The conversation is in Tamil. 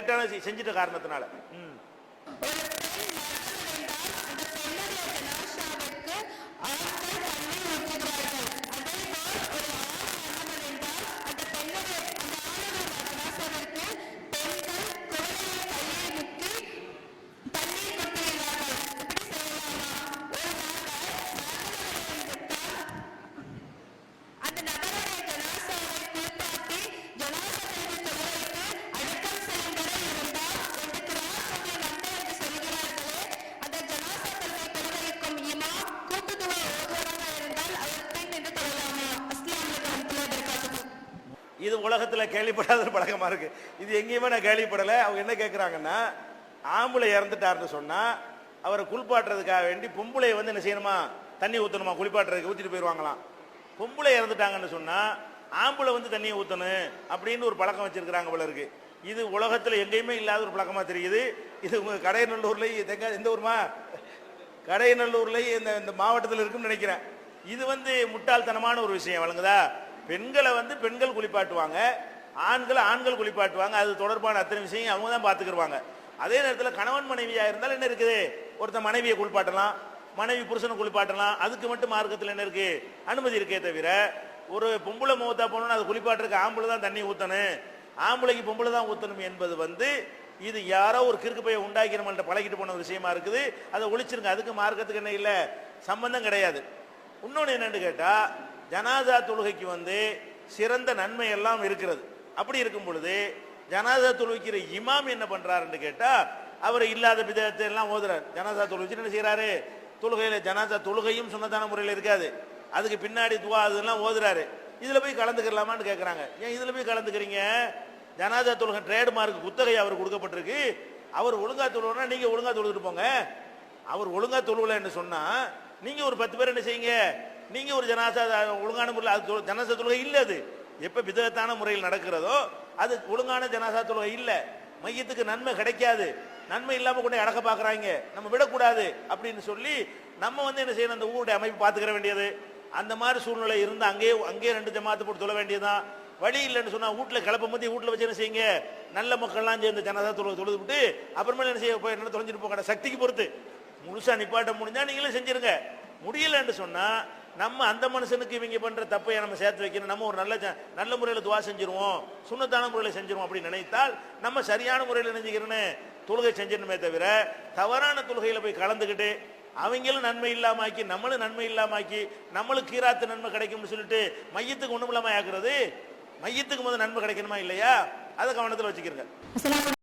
கரெக்டான செ- செஞ்சுட்ட காரணத்தினால. ம். இது உலகத்தில் கேள்விப்படாத ஒரு பழக்கமா இருக்கு. இது எங்கேயுமே நான் கேள்விப்படலை. அவங்க என்ன கேட்குறாங்கன்னா ஆம்பளை இறந்துட்டாருன்னு சொன்னா அவரை குளிப்பாட்டுறதுக்காக வேண்டி பொம்பளையை வந்து என்ன செய்யணுமா? தண்ணி ஊற்றணுமா குளிப்பாட்டுறதுக்கு ஊற்றிட்டு போயிடுவாங்களாம் பொம்பளை இறந்துட்டாங்கன்னு சொன்னா ஆம்பளை வந்து தண்ணியை ஊற்றணும் அப்படின்னு ஒரு பழக்கம் வச்சிருக்கிறாங்க போல இருக்கு. இது உலகத்தில் எங்கேயுமே இல்லாத ஒரு பழக்கமா தெரியுது. இது உங்க கடையநல்லூர்ல தெங்க எந்த ஊருமா? கடையநல்லூர்ல இந்த இந்த மாவட்டத்தில் இருக்குன்னு நினைக்கிறேன். இது வந்து முட்டாள்தனமான ஒரு விஷயம் வழங்குதா பெண்களை வந்து பெண்கள் குளிப்பாட்டுவாங்க ஆண்களை ஆண்கள் குளிப்பாட்டுவாங்க. அது தொடர்பான அத்தனை விஷயம் அவங்க தான் பார்த்துக்கிடுவாங்க அதே நேரத்தில் கணவன் மனைவியாக இருந்தால் என்ன இருக்குது? ஒருத்தன் மனைவியை குளிப்பாட்டலாம் மனைவி புருஷனை குளிப்பாட்டலாம். அதுக்கு மட்டும் மார்க்கத்தில் என்ன இருக்குது அனுமதி இருக்கே தவிர ஒரு பொம்பளை முகத்தா போனோம்னா அது குளிப்பாட்டுறதுக்கு ஆம்பளை தான் தண்ணி ஊற்றணும் ஆம்பளைக்கு பொம்பளை தான் ஊற்றணும் என்பது வந்து இது யாரோ ஒரு கிறுக்கு பைய உண்டாக்கி நம்மள்ட்ட பழகிட்டு போன ஒரு விஷயமா இருக்குது. அதை ஒழிச்சிருங்க. அதுக்கு மார்க்கத்துக்கு என்ன இல்லை? சம்பந்தம் கிடையாது. இன்னொன்று என்னன்னு கேட்டால் ஜனாதா தொழுகைக்கு வந்து சிறந்த நன்மை எல்லாம் இருக்கிறது. அப்படி இருக்கும் பொழுது ஜனாதா தொழுகைக்கிற இமாம் என்ன பண்றாருன்னு கேட்டா அவர் இல்லாத விதத்தை எல்லாம் ஓதுறார். ஜனாதா தொழுகை என்ன செய்யறாரு தொழுகையில ஜனாதா தொழுகையும் சுண்ணத்தான முறையில் இருக்காது. அதுக்கு பின்னாடி துவா அதெல்லாம் ஓதுறாரு. இதுல போய் கலந்துக்கலாமான்னு கேட்கறாங்க ஏன் இதுல போய் கலந்துக்கிறீங்க? ஜனாதா தொழுகை ட்ரேட்மார்க் குத்தகை அவர் கொடுக்கப்பட்டிருக்கு. அவர் ஒழுங்கா தொழுவனா நீங்க ஒழுங்கா தொழுதுட்டு போங்க. அவர் ஒழுங்கா தொழுவலன்னு சொன்னா நீங்க ஒரு பத்து பேர் என்ன செய்யுங்க? நீங்க ஒரு ஜனாசா ஒழுங்கான முறையில் அது ஜனாசா தொழுகை இல்லை அது. எப்ப விதத்தான முறையில் நடக்கிறதோ அது ஒழுங்கான ஜனாசா தொழுகை இல்லை. மையத்துக்கு நன்மை கிடைக்காது. நன்மை இல்லாம கொண்டு அடக்க பாக்குறாங்க. நம்ம விடக்கூடாது அப்படின்னு சொல்லி நம்ம வந்து என்ன செய்யணும்? அந்த ஊருடைய அமைப்பு பார்த்துக்கிற வேண்டியது. அந்த மாதிரி சூழ்நிலை இருந்து அங்கேயே அங்கேயே ரெண்டு ஜமாத்து போட்டு தொழ வேண்டியதுதான். வழி இல்லைன்னு சொன்னா வீட்டுல கிளப்ப போது வீட்டுல வச்சு என்ன செய்யுங்க? நல்ல மக்கள்லாம் சேர்ந்து ஜனதா தொழுது தொழுது விட்டு அப்புறமேல என்ன செய்ய போய் என்ன தொலைஞ்சிட்டு போக சக்திக்கு பொறுத்து. முழுசா நிப்பாட்ட முடிஞ்சா நீங்களும் செஞ்சிருங்க. முடியலன்னு சொன்னா நம்ம அந்த மனுஷனுக்கு இவங்க பண்ற தப்பையை நம்ம சேர்த்து வைக்கணும். நம்ம ஒரு நல்ல நல்ல முறையில் துவா செஞ்சிருவோம். சுண்ணத்தான முறையில் செஞ்சிருவோம் அப்படின்னு நினைத்தால் நம்ம சரியான முறையில் நினைஞ்சுக்கிறேன்னு தொழுகை செஞ்சிடணுமே தவிர தவறான தொழுகையில் போய் கலந்துக்கிட்டு அவங்களும் நன்மை இல்லாமாக்கி நம்மளும் நன்மை இல்லாமாக்கி நம்மளும் கீராத்து நன்மை கிடைக்கும்னு சொல்லிட்டு மையத்துக்கு ஒண்ணும் இல்லாம ஆக்குறது மையத்துக்கு முதல் நன்மை கிடைக்கணுமா இல்லையா? அதை கவனத்தில் வச்சுக்கிறங்க.